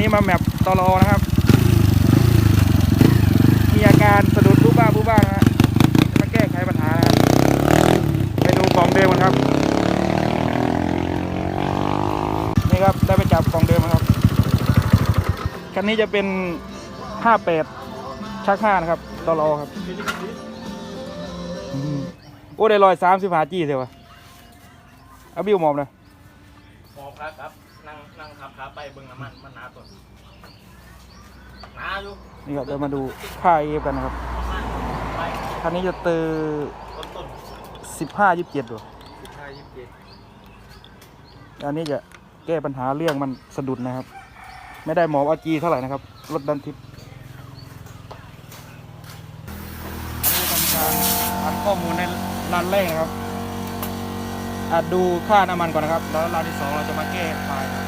นี้มาแมปตลอนะครับ มีอาการสะดุดรูบ้างรูบ้างนะฮะมาแก้ไขปัญหานะไปดูกล่องเดิมกันครับ นี่ครับได้ไปจับกล่องเดิมนครับ คันนี้จะเป็น 58 ชัก5นะครับตลอครับโอ้ได้ลอยสามสิบหาจีเสียวะเอาบิวมอมเลยมอครับครับนั่งนั่งครับครับไปเบิ่งน้ำมันมันหนาตัว นาอยู่นี่ครับเดี๋ยวมาดูค่าเอฟกันนะครับประมาณไปคันนี้จะเตอต้นต้นสิบห้ายี่สิบเจ็ดด้วยสิบห้ายี่สิบเจ็ดอันนี้จะแก้ปัญหาเรื่องมันสะดุดนะครับ ไม่ได้หมอบอาจีเท่าไหร่นะครับ รถดันทิปอันนี้ทำการอัดข้อมูลในรันแรกนะครับอัดดูค่าน้ำมันก่อนนะครับ แล้วรันที่สองเราจะมาแก้ไฟล์ครับ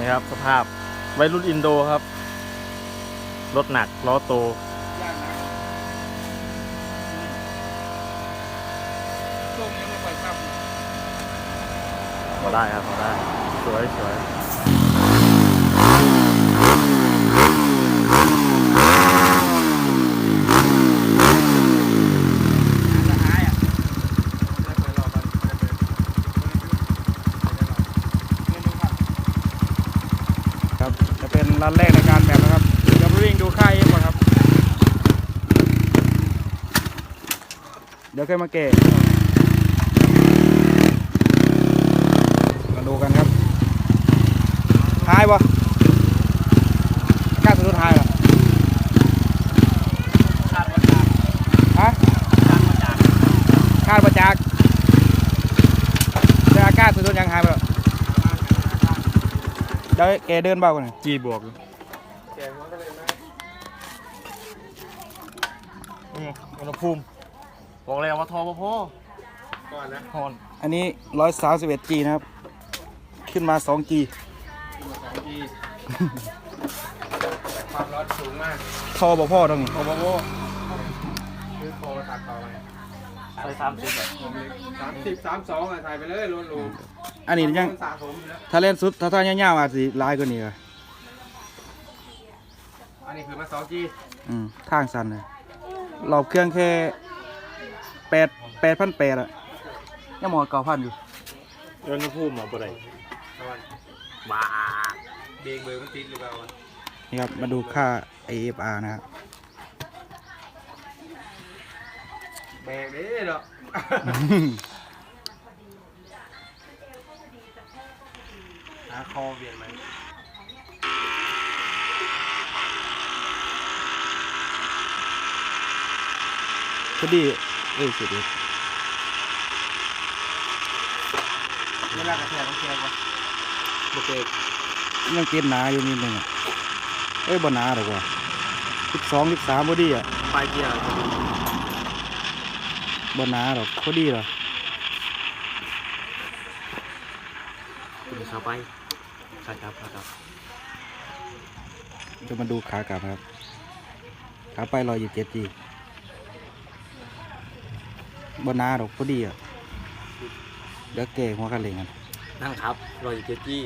นี่ครับ สภาพวัยรุ่นอินโดครับ รถหนักล้อโตยากนะช่วงนี้ไม่ค่อยครับพอได้ครับพอได้ สวยสวย จะหายอะได้ไปรอกันได้ไปครับ จะเป็นรันแรกในการแบบนะครับเดี๋ยวไปวิ่งดูค่าเอฟก่อนครับ เดี๋ยวค่อยมาเกะมาดูกันครับท้ายวะกล้าสุดท้ายปะ คาดว่าจาก ฮะ คาดว่าจาก คาดประจักษ์แต่อากาศสุดยังหายไปแล้ว เดี๋ยวแกเดินเบากันหน่อยจีบวกแกมันก็เลยนะนี่อุณหภูมิบอกแล้วว่าทอพ่อพ่อก่อนนะฮอนอันนี้ 131G นะครับ ขึ้นมา 2G ความร้อนสูงมากทอบอกพ่อตรงนี้โอ้โหคือโทรตัดต่อไป ใส่สามสิบอะสามสิบสามสองอะถ่ายไปเลยรวมรวมอันนี้ยัง สะสมอยู่แล้วถ้าเล่นสุดถ้าท่าย่าวๆอาจสิลายกว่านี้อะอันนี้คือมาสองจีอืมทางสั้นเลยรอบเครื่องแค่แปดแปดพันแปดอะยังหมดเก้าพันอยู่อุณหภูมิเหรอบ่ได้ตอนว้าเบรกเบอร์มันติดหรือเปล่านี่ครับมาดูค่า AFR นะครับ เบรกเด้อเนาะหาคอเวียนไหมพอดีเอ้ยสุดเลยเวลากระแทกต้องแทกวะโอเคยังเกณฑ์หนาอยู่นิดนึงอะเอ้ยบ่หนาหรอกว่าสิบสองสิบสามพอดีอะปลายเกียร์ บ่หนาหรอกพอดีเหรอคุณขาไปขาครับขาครับจะมาดูขากลับครับ ขาไปรอยยี่เจ็ดจีบ่หนาหรอกพอดีอะเดี๋ยวแก่หัวกันเลยกันนั่งครับรออยู่เกียร์จี้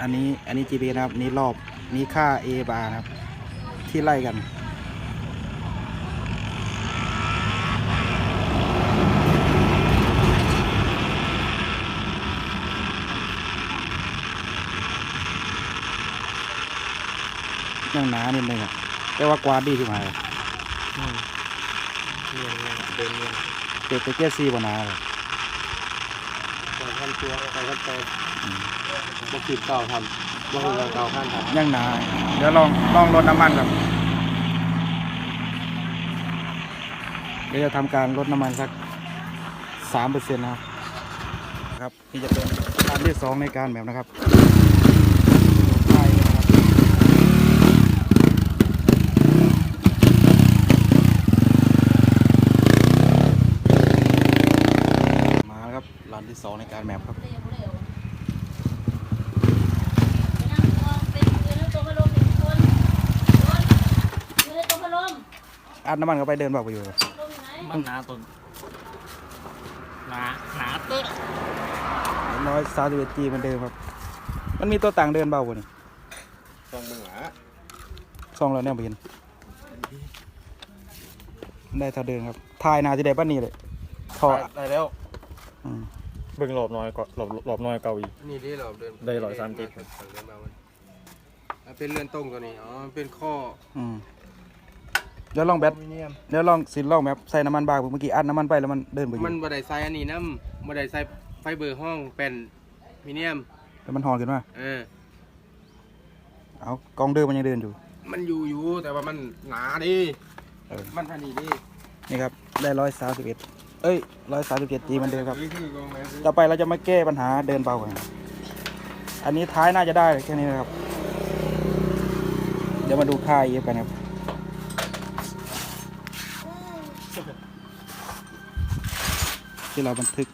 อันนี้อันนี้ GPS นะครับ นี่รอบนี่ค่า A bar นะครับ ที่ไล่กัน ยังหนานิดนึงอะแต่ว่ากวาดดีขึ้นมาเลยเนียนเนียนเดินเนียนเจ็ดไปเจ็ดสี่บหนาเลยปล่อยขั้นตัวปล่อยขั้นตอนมาขีดเก่าทำมาคือเก่าขั้นทำยังหนา เดี๋ยวลองลองลดน้ำมันครับเดี๋ยวจะทำการลดน้ำมันสักสามเปอร์เซ็นต์นะครับ ครับนี่จะเป็นการที่สองในการแบบนะครับไฟนะครับมาแล้วครับรัน ที่สองในการแมปครับอัดน้ำมันเข้าไปเดินบอกไปอยู่มันหนาต้นนาหนาเต๊ะร้อยสามสิบเอ็ดจีเหมือนเดิมครับ มันมีตัวต่างเดินเบากว่านี่ต้องมึงหาซองเราเนี่ยบ่เห็นได้เท่าเดิมครับทายนาจะได้ป้านนี้เลยทอได้แล้ว อืม เบิ่งหลบน้อยกว่าหลบหลบน้อยเก่าอีก นี่ที่เราเดินได้ร้อยสามสิบ เดินมามันอะเป็นเลื่อนตรงตัวนี้อ๋อมันเป็นข้ออืมเดี๋ยวลองแบตอลูมิเนียมเดี๋ยวลองสิลองแบบใส่น้ำมันบางเมื่อกี้อัดน้ำมันไปแล้วมันเดินไปอยู่มันบ่ได้ใส่อันนี้น้ำบ่ได้ใส่ไฟเบอร์ห้องเป็นมิเนียมแล้วมันหอนขึ้นมาเออเอากองเดิมมันยังเดินอยู่ มันอยู่อยู่แต่ว่ามันหนาดิเออ มันพันนี่ดินี่ครับได้ร้อยสามสิบเอ็ด เอ้ยร้อยสามสิบเจ็ดจีมันเดิมครับนี่คือกองแม่ซื้อต่อไปเราจะมาแก้ปัญหาเดินเบากันอันนี้ท้ายน่าจะได้แค่นี้นะครับ เดี๋ยวมาดูค่าเอฟกันครับที่เราบันทึก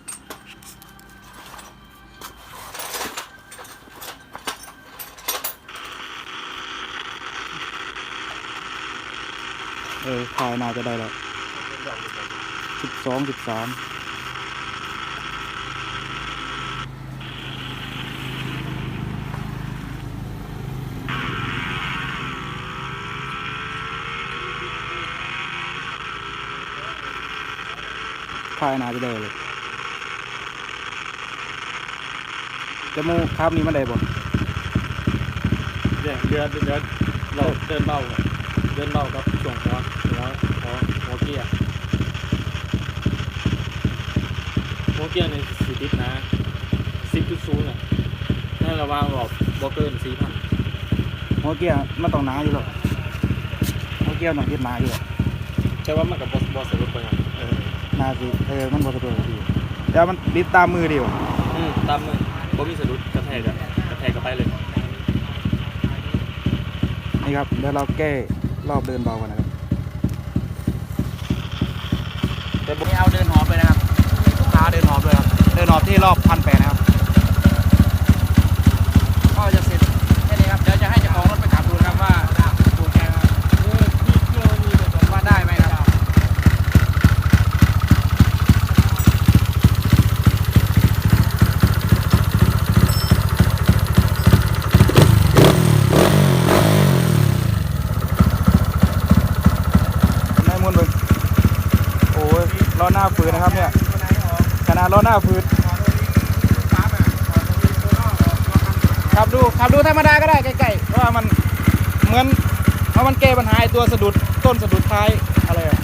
เออค่ายน่าจะได้แล้ว สิบสองสิบสามค่ายนาจะได้เลยจะมูกครับนี้มันได้บ่เดี๋ยวเดือนเดือนเราเดินเบาเดินเบากับช่วงหัวหัวหัวหัวเกียร์หั วเกียร์ในสีติดนะสิบจุดศูนย์อะถ้าระวางหลบบล็อกเกินสี่พันหัวเกียร์มันต้องหนาอยู่หรอกหัวเกียร์ต้องคิดหนาอยู่หรอกใช่ว่ามันกับบอสบอสสรุปไปครับเออหนาสิเออมันบ่สะดวกดีแต่ว่ามันติดตามมือดีกว่าอืมตามมือบ่มีสะดุดกระแทกอะกระแทกก็ไปเลย นี่ครับเดี๋ยวเราแก้รอบเดินเบากันนะครับแต่บ่นี่เอาเดินหอบเลยนะครับลูกค้าเดินหอบเลยครับ เดินหอบที่รอบพันแปดนะครับ ก็จะเสร็จแค่นี้ครับ เดี๋ยวจะให้เจ้าของรถไปขับดูนะครับว่าถูกแกว่าได้ไหมครับนายมนต์เบิ่งโอ้ยล้อหน้าฝืนนะครับเนี่ยข นาดล้อหน้าฝืดขับดูขับดูธรรมดาก็ได้ใกล้ๆเพราะว่ามันเหมือนเพราะมันแก้ปัญหาไอตัวสะดุดต้นสะดุดท้ายอะไรอะ